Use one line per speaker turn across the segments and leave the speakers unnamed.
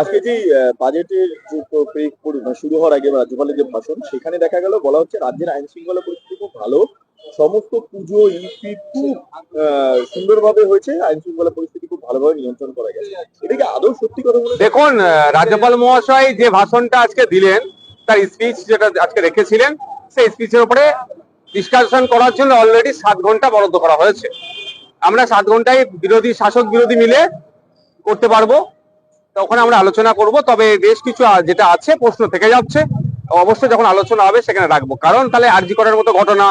আজকে যে বাজেটের মানে শুরু হওয়ার আগে রাজ্যপালের যে ভাষণ, সেখানে দেখা গেল, বলা হচ্ছে রাজ্যের আইন শৃঙ্খলা পরিস্থিতি খুব ভালো। সমস্ত পুজো ঈদ খুব সুন্দরভাবে হয়েছে। আইন শৃঙ্খলা পরিস্থিতি খুব ভালোভাবে নিয়ন্ত্রণ করা গেছে। এটা কি আদৌ সত্যি কথা
দেখুন রাজ্যপাল মহাশয় যে ভাষণটা আজকে দিলেন, তার স্পিচ যেটা আজকে রেখেছিলেন, সেই স্পিচের উপরে ডিসকাশন করার জন্য অলরেডি সাত ঘণ্টা বরাদ্দ করা হয়েছে। আমরা সাত ঘন্টায় বিরোধী, শাসক বিরোধী মিলে করতে পারব। তখন আমরা আলোচনা করব, তবে বেশ কিছু যেটা আছে, প্রশ্ন থেকে যাচ্ছে। অবশ্যই যখন আলোচনা হবে, সেখানে রাখব। কারণ তাহলে আর্জি করার মতো ঘটনা,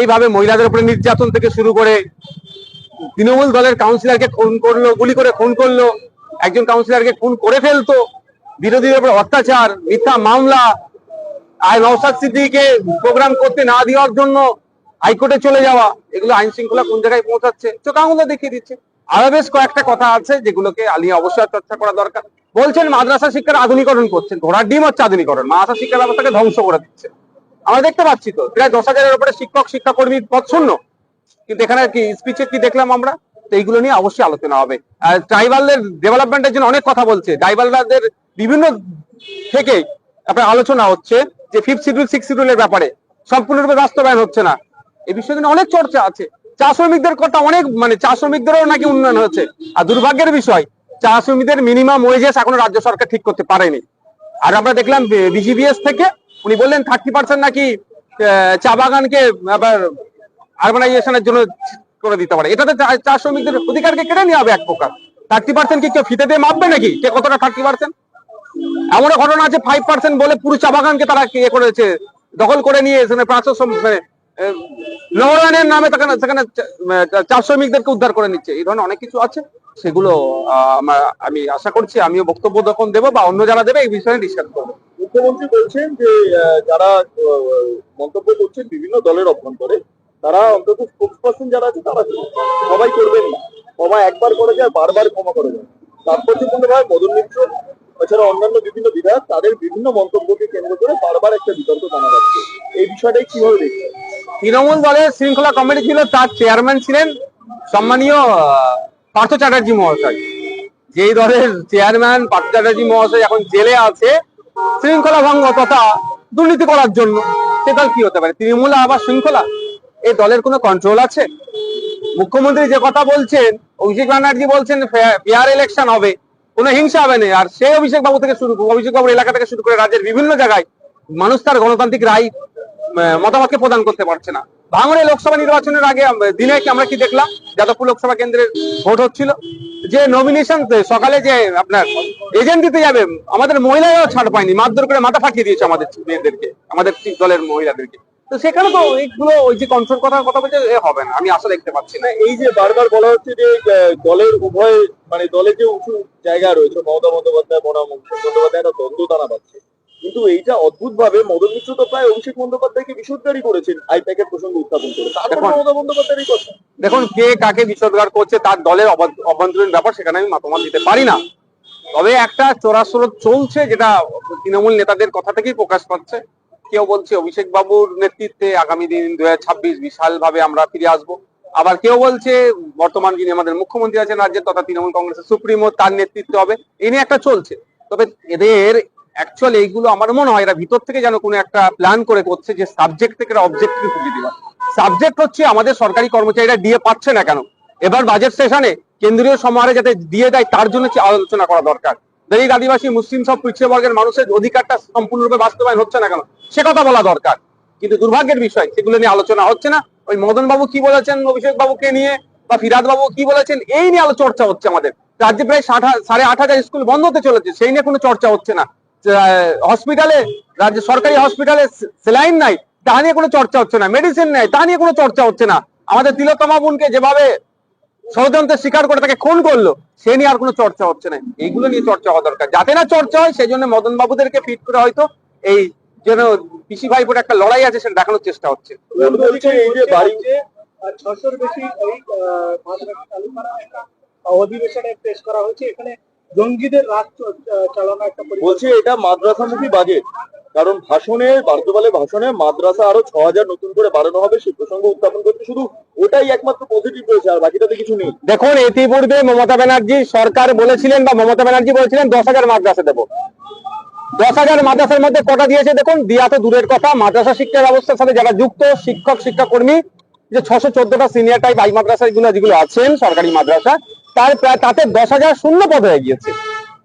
এইভাবে মহিলাদের উপরে নির্যাতন থেকে শুরু করে তৃণমূল দলের কাউন্সিলরকে খুন করল, গুলি করে খুন করল, একজন কাউন্সিলরকে খুন করে ফেলতো, বিরোধীদের উপর অত্যাচার, মিথ্যা মামলা, আর নওসাদ সিদ্দিকে প্রোগ্রাম করতে না দেওয়ার জন্য হাইকোর্টে চলে যাওয়া, এগুলো আইন শৃঙ্খলা কোন জায়গায় পৌঁছাচ্ছে? চোখ আঙুলে দেখিয়ে দিচ্ছে। আরও বেশ কয়েকটা কথা আছে যেগুলোকে আলিয়া অবশ্যই চর্চা করা দরকার। বলছেন মাদ্রাসা শিক্ষার আধুনিকরণ করছেন, ঘোড়ার ডিম হচ্ছে আধুনিকরণ, মাদ্রাসা শিক্ষা ব্যবস্থাকে ধ্বংস করে দিচ্ছে। আমরা দেখতে পাচ্ছি তো, প্রায় দশ হাজারের উপরে শিক্ষক শিক্ষাকর্মী পদ শূন্য। কিন্তু এখানে কি স্পিচে কি দেখলাম আমরা? তো এইগুলো নিয়ে অবশ্যই আলোচনা হবে। আর ট্রাইবালদের ডেভেলপমেন্টের জন্য অনেক কথা বলছে। ট্রাইবালদের বিভিন্ন থেকে আপনার আলোচনা হচ্ছে যে ফিফথ শিডিউল সিক্স শিডিউলের ব্যাপারে। সম্পূর্ণরূপে বাস্তবায়ন হচ্ছে না। এই বিষয়ে অনেক চর্চা আছে। চা শ্রমিকদের কথা অনেক মানে চা শ্রমিকদেরও নাকি উন্নয়ন হচ্ছে। আর দুর্ভাগ্যের বিষয়, চা শ্রমিকদের মিনিমাম ওয়েজেস এখনও রাজ্য সরকার ঠিক করতে পারেনি। আর আমরা দেখলাম বিজিবিএস থেকে উনি বললেন থার্টি পার্সেন্ট নাকি চা বাগানকে আবার আরবানাইজেশনের জন্য করে দিতে পারে। এটাতে চা- শ্রমিকদের অধিকারকে কেড়ে নেওয়া হবে এক প্রকার। থার্টি পার্সেন্ট কি কেউ ফিতে দিয়ে মাপবে নাকি? কে কতটা থার্টি পার্সেন্ট এমনও ঘটনা আছে ফাইভ পার্সেন্ট বলে পুরো চা বাগানকে তারা ইয়ে করেছে, দখল করে নিয়ে সেখানে প্রাচ্য শ্রম- মানে নগরায়নের নামে সেখানে সেখানে শ্রমিকদেরকে উদ্ধার করে নিচ্ছে। এই ধরনের অনেক কিছু আছে। সেগুলো আমি আশা করছি, আমিও বক্তব্য যখন দেবো বা অন্য যারা দেবে, এই বিষয়ে ডিসকাস করব।
মুখ্যমন্ত্রী বলছেন যে যারা মন্তব্য করছেন বিভিন্ন দলের অভ্যন্তরে, তারা অন্তত স্পোর্টস পার্সন যারা আছে, তারা সবাই করবেন না। ক্ষমা একবার করে যায়, বারবার ক্ষমা করে যায়। তাৎপর্যপূর্ণভাবে মদন মিত্র, এছাড়া অন্যান্য বিভিন্ন বিধায়ক, তাদের বিভিন্ন মন্তব্যকে কেন্দ্র করে বারবার একটা বিতর্ক জানা যাচ্ছে। এই বিষয়টাই কীভাবে দেখছেন?
তৃণমূল দলের শৃঙ্খলা কমিটি ছিল তার চেয়ারম্যান ছিলেন সম্মানীয় পার্থ চ্যাটার্জি মহাশয়। যেই দলের চেয়ারম্যান পার্থ চ্যাটার্জি মহাশয় এখন জেলে আছে শৃঙ্খলা ভঙ্গ তথা দুর্নীতি করার জন্য সে দল কি হতে পারে? তৃণমূল আবার শৃঙ্খলা? এই দলের কোনো কন্ট্রোল আছে? মুখ্যমন্ত্রী যে কথা বলছেন অভিষেক ব্যানার্জি বলছেন ফেয়ার ইলেকশন হবে। কোনো হিংসা হবে না। আর সেই অভিষেক বাবু থেকে শুরু অভিষেক বাবুর এলাকা থেকে শুরু করে রাজ্যের বিভিন্ন জায়গায় মানুষ তার গণতান্ত্রিক আহ, মতামতকে প্রদান করতে পারছে না। ভাঙড়ে লোকসভা নির্বাচনের আগে দিনে আমরা কি দেখলাম? যাদবপুর লোকসভা কেন্দ্রের ভোট হচ্ছিল। যে নমিনেশন সকালে যে আপনার এজেন্ট দিতে যাবে, আমাদের মহিলারাও ছাড় পায়নি। মারধর করে মাথা ফাটিয়ে দিয়েছে আমাদের মেয়েদেরকে, আমাদের দলের মহিলাদেরকে। তো সেখানে তো এইগুলো, ওই যে কন্ট্রোল করার কথা বলছে হবে না। আমি আশা দেখতে পাচ্ছি না।
এই যে বারবার বলা হচ্ছে যে দলের উভয় মানে দলের যে উঁচু জায়গা রয়েছে, মমতা বন্দ্যোপাধ্যায়, বনাম বন্দ্যোপাধ্যায়, একটা দ্বন্দ্ব দানা পাচ্ছে। কিন্তু এইটা অদ্ভুত ভাবে মদন মিত্র তো প্রায় অভিষেক বন্দ্যোপাধ্যায়কে বিশুদ্ধারি করেছেন আইপ্যাকের প্রসঙ্গ উত্থাপন করে। তারপর। মমতা বন্দ্যোপাধ্যায়ের কথা।
দেখুন কে কাকে বিসর্গার করছে তার দলের অভ্যন্ত- অভ্যন্তরীণ ব্যাপার সেখানে আমি মতামত দিতে পারি না। তবে একটা চোরাস্রোত চলছে যেটা তৃণমূল নেতাদের কথা থেকেই প্রকাশ পাচ্ছে। কেউ বলছে অভিষেক বাবুর নেতৃত্বে আগামী দিন দু হাজার ছাব্বিশ বিশাল ভাবে আমরা ফিরে আসব। আবার কেউ বলছে বর্তমান যিনি আমাদের মুখ্যমন্ত্রী আছেন রাজ্যের তথা তৃণমূল কংগ্রেসের সুপ্রিমো তার নেতৃত্বে হবে। এ নিয়ে একটা চলছে। তবে এদের অ্যাকচুয়ালি এইগুলো আমার মনে হয় এরা ভিতর থেকে যেন কোনো একটা প্ল্যান করে করছে যে সাবজেক্ট থেকে অবজেক্টিভ তুলে দেওয়া। সাবজেক্ট হচ্ছে আমাদের সরকারি কর্মচারীরা দিয়ে পাচ্ছে না কেন? এবার বাজেট সেশনে কেন্দ্রীয় সমাহারে যাতে দিয়ে দেয়, তার জন্য আলোচনা করা দরকার। দলিত আদিবাসী, মুসলিম সব পিছিয়ে বর্গের মানুষের অধিকারটা সম্পূর্ণরূপে বাস্তবায়ন হচ্ছে না কেন? সে কথা বলা দরকার। কিন্তু দুর্ভাগ্যের বিষয়, সেগুলো নিয়ে আলোচনা হচ্ছে না। ওই মদন বাবু কি বলেছেন অভিষেক বাবুকে নিয়ে বা ফিরাদ বাবু কি বলেছেন, এই নিয়ে আলো চর্চা হচ্ছে আমাদের। রাজ্যে প্রায় সাড়ে আট হাজার স্কুল বন্ধ হতে চলেছে, সেই নিয়ে কোনো চর্চা হচ্ছে না। হসপিটালে রাজ্য সরকারি হসপিটালে সেলাইন নাই তা নিয়ে কোনো চর্চা হচ্ছে না মেডিসিন নাই তা নিয়ে কোনো চর্চা হচ্ছে না। আমাদের তিলোত্তমা বোনকে যেভাবে ষড়যন্ত্রের শিকার করে তাকে খুন করল, সে নিয়ে আর কোনো চর্চা হচ্ছে না। এইগুলো নিয়ে চর্চা হওয়া দরকার। যাতে না চর্চা হয় সেই জন্য মদন বাবুদেরকে ফিট করে হয়তো এই যেন পিসি ভাইপোর একটা লড়াই আছে, সেটা দেখানোর চেষ্টা হচ্ছে।
ছশোর বেশি অধিবেশনে পেশ করা হয়েছে, এখানে জঙ্গিদের রাজ চালানো একটা।
বলছে এটা মাদ্রাসামুখী বাজেট। কারণ ভাষণে বার্ধবালের ভাষণে মাদ্রাসা আরও ছ হাজার নতুন করে বাড়ানো হবে সেই প্রসঙ্গ উত্থাপন করতে শুধু ওটাই একমাত্র পজিটিভ রয়েছে আর বাকিটাতে কিছু নেই।
দেখুন ইতিপূর্বে মমতা ব্যানার্জি সরকার বলেছিলেন বা মমতা ব্যানার্জি বলেছিলেন দশ হাজার মাদ্রাসা দেবো। দশ হাজার মাদ্রাসার মধ্যে কটা দিয়েছে দেখুন? দিয়া তো দূরের কথা মাদ্রাসা শিক্ষা ব্যবস্থার সাথে যারা যুক্ত শিক্ষক শিক্ষাকর্মী যে ছশো চোদ্দটা সিনিয়র টাইপ আই মাদ্রাসা গুলো যেগুলো আছেন সরকারি মাদ্রাসা তার তাতে দশ হাজার শূন্য পদ হয়ে গিয়েছে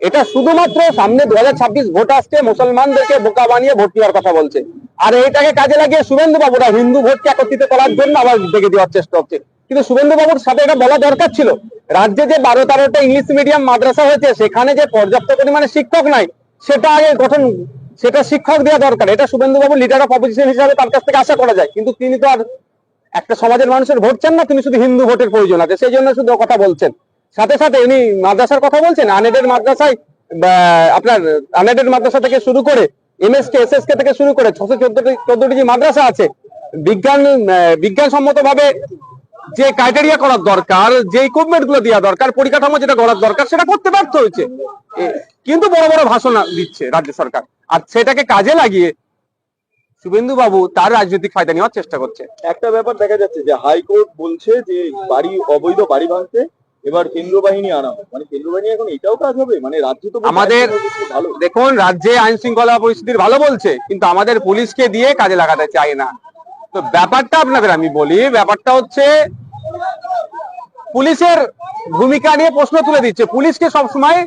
এটা শুধুমাত্র সামনে দু হাজার ছাব্বিশ ভোট আসছে, মুসলমানদেরকে বোকা বানিয়ে ভোট দেওয়ার কথা বলছে। আর এইটাকে কাজে লাগিয়ে শুভেন্দু বাবুরা হিন্দু ভোটকে একত্রিত করার জন্য আবার দেখে দেওয়ার চেষ্টা হচ্ছে। কিন্তু শুভেন্দু বাবুর সাথে এটা বলা দরকার ছিল। রাজ্যে যে বারো তেরোটা ইংলিশ মিডিয়াম মাদ্রাসা হয়েছে, সেখানে যে পর্যাপ্ত পরিমাণে শিক্ষক নাই, সেটা আগে গঠন, সেটা শিক্ষক দেওয়া দরকার। এটা শুভেন্দু বাবু লিডার অফ অপোজিশন হিসাবে তার কাছ থেকে আশা করা যায়। কিন্তু তিনি তো আর একটা সমাজের মানুষের ভোট চান না, তিনি শুধু হিন্দু ভোটের প্রয়োজন আছে, সেই জন্য শুধু কথা বলছেন। সাথে সাথে উনি মাদ্রাসার কথা বলছেন আনেডের মাদ্রাসায় আপনার আনেডের মাদ্রাসা থেকে শুরু করে এমএসকে এসএসকে থেকে শুরু করে ছশো চোদ্দটি চোদ্দটি যে মাদ্রাসা আছে, বিজ্ঞান বিজ্ঞানসম্মত ভাবে যে ক্রাইটেরিয়া করার দরকার, যে ইকুইপমেন্টগুলো দেওয়া দরকার, পরিকাঠামো যেটা করার দরকার, সেটা করতে ব্যর্থ হয়েছে। কিন্তু বড় বড় ভাষণ দিচ্ছে রাজ্য সরকার। আর সেটাকে কাজে লাগিয়ে শুভেন্দু বাবু তার রাজনৈতিক ফায়দা নেওয়ার চেষ্টা করছে।
একটা ব্যাপার দেখা যাচ্ছে যে হাইকোর্ট বলছে যে বাড়ি, অবৈধ বাড়ি ভাঙতে এবার কেন্দ্র বাহিনী আনা মানে কেন্দ্র বাহিনী এখন এটাও কাজ হবে? মানে রাজ্য তো
আমাদের-
ভালো।
দেখুন রাজ্যে আইন শৃঙ্খলা পরিস্থিতির ভালো বলছে কিন্তু আমাদের পুলিশকে দিয়ে কাজে লাগাতে চায় না। তো ব্যাপারটা আপনাদের আমি বলি ব্যাপারটা হচ্ছে পুলিশের ভূমিকা নিয়ে প্রশ্ন তুলে দিচ্ছে। পুলিশকে সবসময়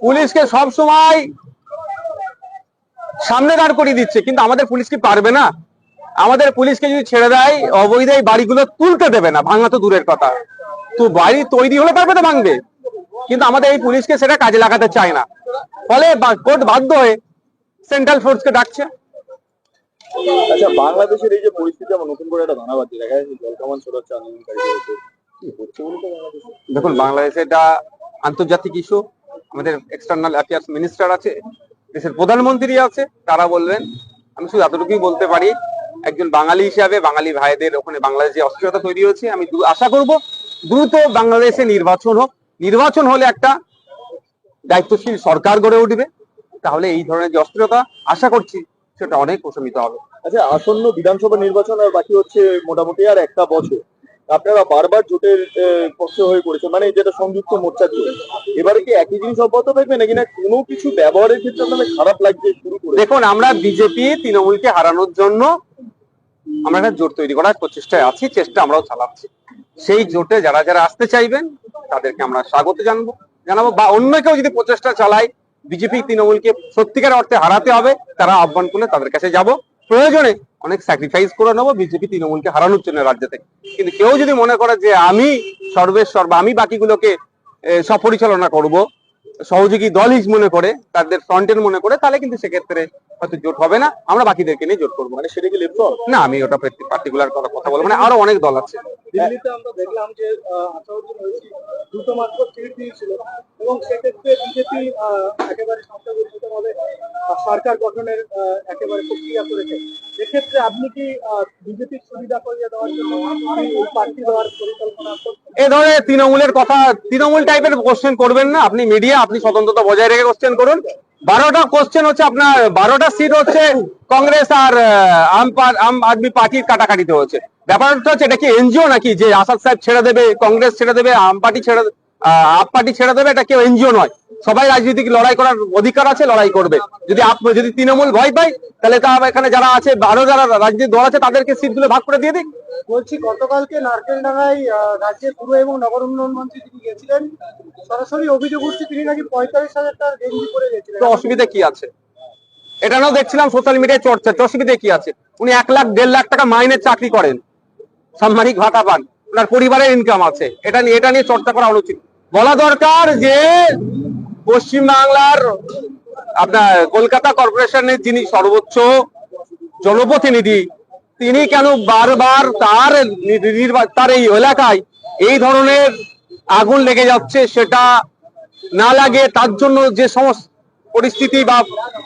পুলিশকে সবসময় সামনে দাঁড় করিয়ে দিচ্ছে কিন্তু আমাদের পুলিশ কি পারবে না? আমাদের পুলিশকে যদি ছেড়ে দেয় অবৈধ এই বাড়িগুলো তুলতে দেবে না ভাঙা তো দূরের কথা। তো বাড়ি তৈরি হলে তারপরে তো ভাঙবে। কিন্তু আমাদের এই পুলিশকে সেটা কাজে লাগাতে চায় না। ফলে কোর্ট বাধ্য হয়ে সেন্ট্রাল ফোর্সকে ডাকছে।
আচ্ছা বাংলাদেশের এই যে পরিস্থিতি আমার নতুন করে একটা দেখা যাচ্ছে জলকামান ছড়াচ্ছে
দেখুন বাংলাদেশে এটা আন্তর্জাতিক ইস্যু আমাদের এক্সটার্নাল অ্যাফেয়ার্স মিনিস্টার আছে দেশের প্রধানমন্ত্রী আছে তারা বলবেন আমি শুধু এতটুকুই বলতে পারি একজন বাঙালি হিসাবে বাঙালি ভাইদের ওখানে বাংলাদেশে অস্থিরতা তৈরি হয়েছে আমি আশা করব দ্রুত বাংলাদেশে নির্বাচন হোক। নির্বাচন হলে একটা দায়িত্বশীল সরকার গড়ে উঠবে। তাহলে এই ধরনের যে অস্থিরতা আশা করছি সেটা অনেক প্রশমিত হবে।
আচ্ছা আসন্ন বিধানসভা নির্বাচন আর বাকি হচ্ছে মোটামুটি আর একটা বছর। আপনারা বারবার জোটের পক্ষে হয়ে পড়েছেন মানে যেটা সংযুক্ত মোর্চা জোট। এবারে কি একই জিনিস অব্যাহত থাকবে নাকি না? কোনো কিছু ব্যবহারের ক্ষেত্রে আপনাদের খারাপ লাগছে শুরু করে
দেখুন আমরা বিজেপি তৃণমূলকে হারানোর জন্য আমরা একটা জোট তৈরি করার প্রচেষ্টায় আছি, চেষ্টা আমরাও চালাচ্ছি। সেই জোটে যারা যারা আসতে চাইবেন, তাদেরকে আমরা স্বাগত জানব। জানাব বা অন্য কেউ যদি প্রচেষ্টা চালায়, বিজেপি, তৃণমূলকে সত্যিকার অর্থে হারাতে হবে, তারা আহ্বান করলে তাদের কাছে যাব। প্রয়োজনে অনেক স্যাক্রিফাইস করে নেব, বিজেপি, তৃণমূলকে হারানোর জন্য রাজ্য থেকে। কিন্তু কেউ যদি মনে করে যে আমি সর্বেশ্বর বা আমি বাকিগুলোকে সপরিচালনা করব সহযোগী দল মনে করে, তাদের ফ্রন্টের মনে করে, তাহলে কিন্তু সেক্ষেত্রে হয়তো জোট হবে না। আমরা বাকিদেরকে নিয়ে জোট করব।
মানে সেটা কি লিপ্ত
না, আমি ওটা পার্টিকুলার কথা বলব মানে আরও অনেক দল আছে।
দিল্লিতে আমরা দেখলাম যে আহ, আসাদুদ্দিন ওয়েসি দুটো মাত্র সিট দিয়েছিল এবং সেক্ষেত্রে বিজেপি একেবারে সংখ্যাগরিষ্ঠভাবে সরকার গঠনের একেবারে প্রক্রিয়া করেছে। এক্ষেত্রে আপনি কি বিজেপির সুবিধা করিয়ে দেওয়ার জন্য প্রার্থী দেওয়ার পরিকল্পনা
এ ধরনের তৃণমূলের কথা তৃণমূল টাইপের কোশ্চেন করবেন না। আপনি মিডিয়া আপনি স্বতন্ত্রতা বজায় রেখে কোশ্চেন করুন। বারোটা কোশ্চেন হচ্ছে আপনার, বারোটা সিট হচ্ছে কংগ্রেস আর আম আদমি পার্টির কাটাকাটিতে হচ্ছে। ব্যাপারটা হচ্ছে এটা কি এনজিও নাকি? যে আসাদ সাহেব ছেড়ে দেবে, কংগ্রেস ছেড়ে দেবে, আম পার্টি ছেড়ে আপ পার্টি ছেড়ে দেবে, এটা কেউ এনজিও নয়। সবাই রাজনৈতিক লড়াই করার অধিকার আছে লড়াই করবে। যদি যদি তৃণমূল ভয় পায় তাহলে তা এখানে যারা আছে আরও যারা রাজনৈতিক দল আছে তাদেরকে সিট সিটগুলো ভাগ করে দিয়ে দিক।
বলছি গতকালকে নারকেলডাঙ্গায় আহ, রাজ্যের পুর এবং নগর উন্নয়ন মন্ত্রী তিনি গেছিলেন সরাসরি অভিযোগ উঠছে তিনি নাকি পঁয়তাল্লিশ হাজার টাকার গেঞ্জি পরে গেছিলেন।
তো অসুবিধা কি আছে? এটা নাও দেখছিলাম সোশ্যাল মিডিয়ায় চর্চা তো অসুবিধা কি আছে? উনি এক লাখ দেড় লাখ টাকা মাইনের চাকরি করেন। সাম্মানিক ভাতা পান ওনার পরিবারের ইনকাম আছে। এটা নিয়ে এটা নিয়ে চর্চা করা অনুচিত। বলা দরকার যে পশ্চিম বাংলার আপনার কলকাতা কর্পোরেশনের যিনি সর্বোচ্চ জনপ্রতিনিধি, তিনি কেন বারবার তার তার এই এলাকায় এই ধরনের আগুন লেগে যাচ্ছে সেটা না লাগে, তার জন্য যে সমস্ত পরিস্থিতি বা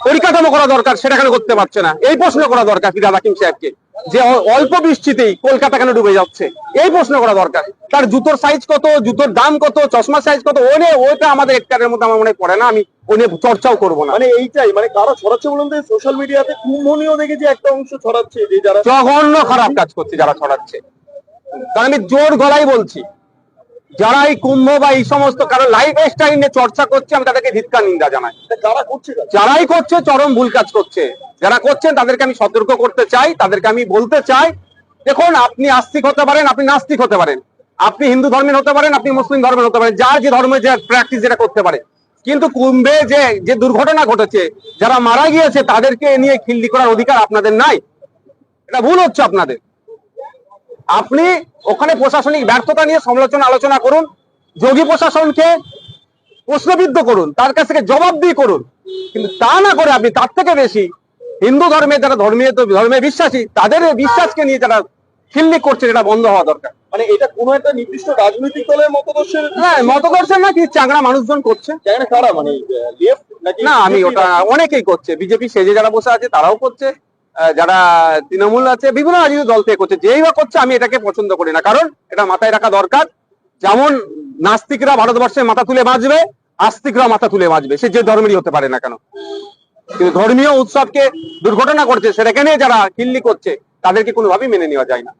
পরিকাঠামো করা দরকার সেটা কেন করতে পারছে না। এই প্রশ্ন করা দরকার ফিরাদ হাকিম সাহেবকে? যে অল্প বৃষ্টিতেই কলকাতা কেন ডুবে যাচ্ছে? এই প্রশ্ন করা দরকার। তার জুতোর সাইজ কত? জুতোর দাম কত? চশমা সাইজ কত? ও নিয়ে ওইটা আমাদের একটারের মধ্যে আমার মনে পড়ে না। আমি ও নিয়ে চর্চাও করব না।
মানে এইটাই মানে কারা ছড়াচ্ছে বলুন তো সোশ্যাল মিডিয়াতে কুম্ভনীয় দেখেছি একটা অংশ ছড়াচ্ছে যে যারা
জঘন্য খারাপ কাজ করছে যারা ছড়াচ্ছে। কারণ আমি জোর গলায় বলছি। যারা এই কুম্ভ বা এই সমস্ত কারও লাইফ স্টাইল নিয়ে চর্চা করছে আমি তাদেরকে ধিৎকার নিন্দা জানাই। যারাই করছে চরম ভুল কাজ করছে। যারা করছেন তাদেরকে আমি সতর্ক করতে চাই তাদেরকে আমি বলতে চাই। দেখুন আপনি আস্তিক হতে পারেন আপনি নাস্তিক হতে পারেন। আপনি হিন্দু ধর্মের হতে পারেন আপনি মুসলিম ধর্মের হতে পারেন যার যে ধর্মের যে প্র্যাকটিস যেটা করতে পারে। কিন্তু কুম্ভে যে যে দুর্ঘটনা ঘটেছে যারা মারা গিয়েছে তাদেরকে নিয়ে খিল্লি করার অধিকার আপনাদের নাই। এটা ভুল হচ্ছে আপনাদের। আপনি ওখানে প্রশাসনিক ব্যর্থতা নিয়ে সমালোচনা আলোচনা করুন যোগী প্রশাসনকে প্রশ্নবিদ্ধ করুন তার কাছ থেকে জবাব দিয়ে করুন। কিন্তু তা না করে আপনি তার থেকে বেশি হিন্দু ধর্মে যারা ধর্মীয় ধর্মে বিশ্বাসী তাদের বিশ্বাসকে নিয়ে যারা খিল্লি করছে এটা বন্ধ হওয়া দরকার।
মানে এটা কোনো একটা নির্দিষ্ট রাজনৈতিক দলের মতদর্শের
হ্যাঁ মতদর্শন না কি চাংড়া মানুষজন করছে।
জায়গাটা কারা? মানে
না আমি ওটা অনেকেই করছে। বিজেপি সেজে যারা বসে আছে তারাও করছে। যারা তৃণমূল আছে, বিভিন্ন রাজনৈতিক দল থেকে করছে, যেই বা করছে, আমি এটাকে পছন্দ করি না। কারণ এটা মাথায় রাখা দরকার, যেমন নাস্তিকরা ভারতবর্ষে মাথা তুলে বাঁচবে আস্তিকরা মাথা তুলে বাঁচবে, সে যে ধর্মেরই হতে পারে না কেন। কিন্তু ধর্মীয় উৎসবকে দুর্ঘটনা করছে, সেটাকে নিয়ে যারা কিল্লি করছে, তাদেরকে কোনোভাবেই মেনে নেওয়া যায় না।